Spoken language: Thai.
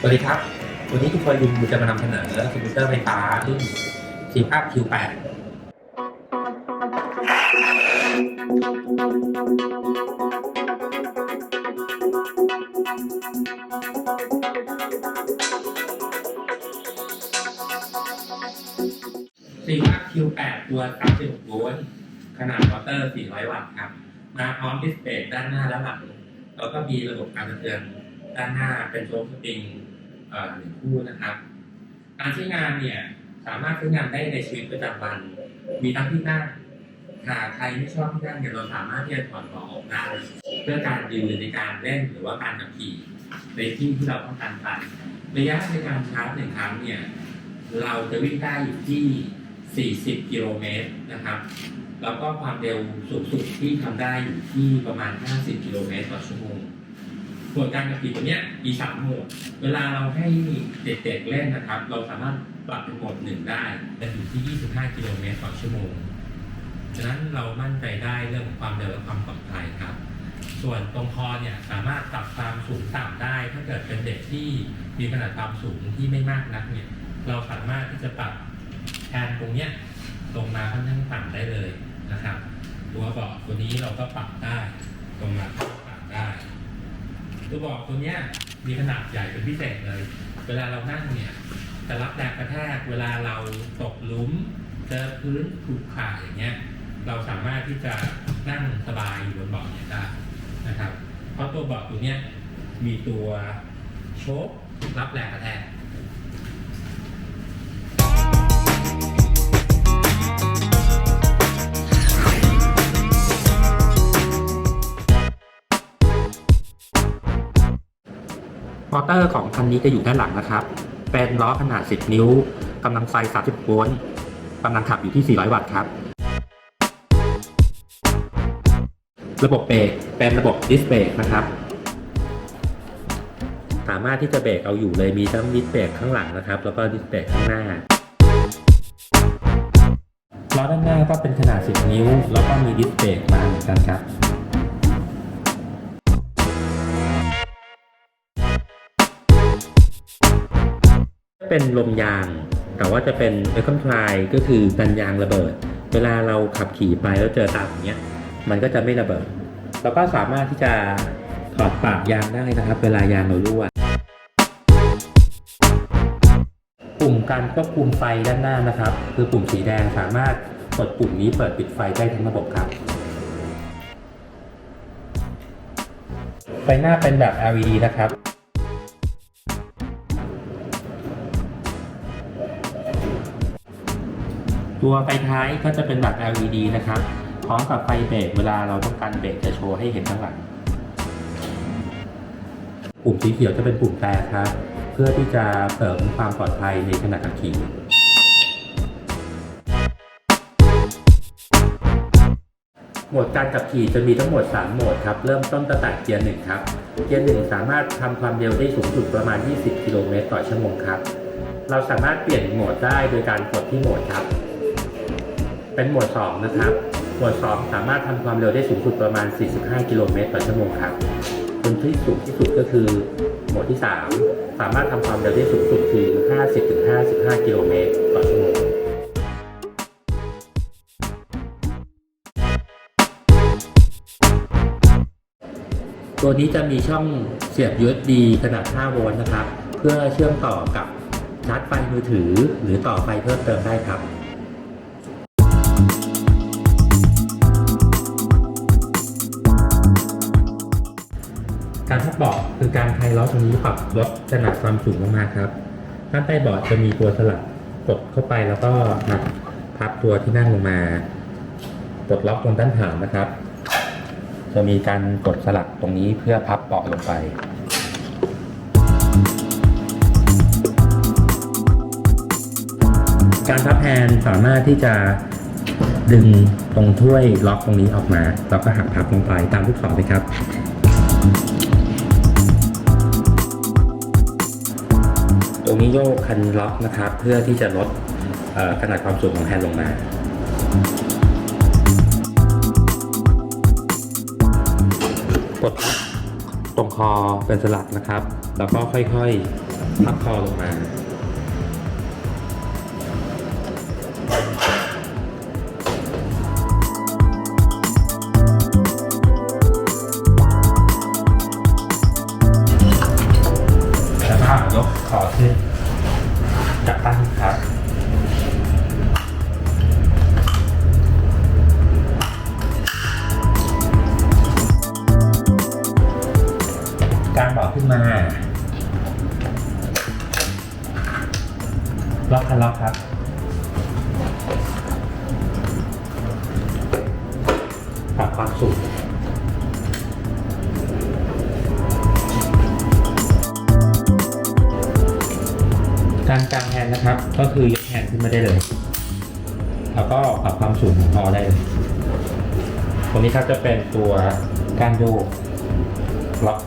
สวัสดีครับ วันนี้ทุกคนยูจะมานำเสนอคอมพิวเตอร์ไฟฟ้ารุ่นทีภาพ Q8 ทีภาพ Q8 ตัว36โวลต์ขนาดมอเตอร์ 400 วัตต์ครับ มาพร้อมดิสเพลย์ด้านหน้าและหลัง แล้วก็มีระบบการระเทือนด้านหน้าเป็นโชว์สปริง หนึ่งคู่นะครับ การใช้งานเนี่ยสามารถใช้งานได้ในชีวิตประจำวัน มีทั้งที่นั่งหากใครไม่ชอบที่นั่งเนี่ยเราสามารถที่จะถอดเบาะออกได้เพื่อการยืนในการเล่นหรือว่าการขับขี่ในที่ที่เราต้องการไประยะในการชาร์จหนึ่งครั้งเนี่ยเราจะวิ่งได้อยู่ที่ 40 กิโลเมตรนะครับ แล้วก็ความเร็วสูงสุดที่ทำได้อยู่ที่ประมาณ 50 กิโลเมตรต่อชั่วโมง ส่วนการขับขี่ตัวเนี้ยมีสามโหมด เวลาเราให้เด็กๆเล่นนะครับ เราสามารถปรับเป็นโหมดหนึ่งได้จะอยู่ที่ 25 กิโลเมตรต่อชั่วโมง ฉะนั้นเรามั่นใจได้เรื่องของความเร็วและความปลอดภัยครับ ส่วนตรงคอเนี่ยสามารถปรับความสูงต่ำได้ ถ้าเกิดเป็นเด็กที่มีขนาดความสูงที่ไม่มากนักเนี่ยเราสามารถที่จะปรับแทนตรงเนี้ยลงมาค่อนข้างต่ำได้เลยนะครับ ตัวเบาะตัวนี้เราก็ปรับได้ลงมาก็ปรับได้ ตัวเบาะตัวเนี้ยมีขนาดใหญ่เป็นพิเศษเลย เวลาเรานั่งเนี่ยจะรับแรงกระแทกเวลาเราตกหลุมเจอพื้นถูกขาอย่างเงี้ย เราสามารถที่จะนั่งสบายอยู่บนเบาะเนี่ยได้นะครับ เพราะตัวเบาะตัวเนี้ยมีตัวโชครับแรงกระแทก มอเตอร์ของคันนี้จะอยู่ด้านหลังนะครับ เป็นล้อขนาด 10 นิ้วกำลังไฟ 30 โวลต์กำลังขับอยู่ที่ 400 วัตต์ครับ ระบบเบรกเป็นระบบดิสเบรกนะครับ สามารถที่จะเบรกเอาอยู่เลยมีทั้งดิสเบรกข้างหลังนะครับ แล้วก็ดิสเบรกข้างหน้าล้อด้านหน้าก็เป็นขนาด 10 นิ้ว แล้วก็มีดิสเบรกมาเหมือนกันครับ เป็นลมยาง แต่ว่าจะเป็นเอคอนทรายก็คือกันยางระเบิด เวลาเราขับขี่ไปแล้วเจอตามอย่างเงี้ยมันก็จะไม่ระเบิด แล้วก็สามารถที่จะถอดปากยางได้นะครับ เวลายางเรารั่วปุ่มการควบคุมไฟด้านหน้านะครับ คือปุ่มสีแดงสามารถกดปุ่มนี้เปิดปิดไฟได้ทั้งระบบครับ ไฟหน้าเป็นแบบ LED นะครับ ตัวไฟท้ายก็จะเป็นแบบ LED นะครับ พร้อมกับไฟเบรกเวลาเราต้องการเบรกจะโชว์ให้เห็นข้างหลัง ปุ่มสีเขียวจะเป็นปุ่มแต่ครับ เพื่อที่จะเสริมความปลอดภัยในขณะขับขี่โหมดการขับขี่จะมีทั้งหมด 3 โหมดครับ เริ่มต้นตั้งแต่เกียร์หนึ่งครับ เกียร์หนึ่งสามารถทำความเร็วได้สูงสุดประมาณ 20 กิโลเมตรต่อชั่วโมงครับ เราสามารถเปลี่ยนโหมดได้โดยการกดที่โหมดครับ เป็นโหมด2นะครับโหมด2สามารถทำความเร็วได้สูงสุดประมาณ 45 กิโลเมตรต่อชั่วโมงครับส่วนที่สูงที่สุดก็คือโหมดที่ 3 สามารถทำความเร็วได้สูงสุดคือ 50-55 กิโลเมตรต่อชั่วโมงตัวนี้จะมีช่องเสียบ USB ขนาด 5 โวลต์นะครับ เพื่อเชื่อมต่อกับชาร์จไฟมือถือหรือต่อไฟเพิ่มเติมได้ครับ คือการคลายล้อตรงนี้ปรับลดขนาดความสูงลงมาครับด้านใต้เบาะจะมีตัวสลักกดเข้าไปแล้วก็มาพับตัวที่นั่งลงมาปลดล็อกตรงด้านฐานนะครับ จะมีการกดสลักตรงนี้เพื่อพับเบาะลงไปการพับแฮนสามารถที่จะดึงตรงถ้วยล็อกตรงนี้ออกมา แล้วก็หักพับลงไปตามลูกศรเลยครับ ตรงนี้โยกคันล็อกนะครับ เพื่อที่จะลดขนาดความสูงของแฮนด์ลงมากดตรงคอเป็นสลักนะครับ แล้วก็ค่อยๆพับคอลงมา มา ล็อกคันล็อกครับ ปรับความสูงการกางแฮนด์นะครับ ก็คือยกแฮนด์ขึ้นมาได้เลย แล้วก็ปรับความสูงของคอได้เลยตรงนี้ครับจะเป็นตัวการโยกล็อก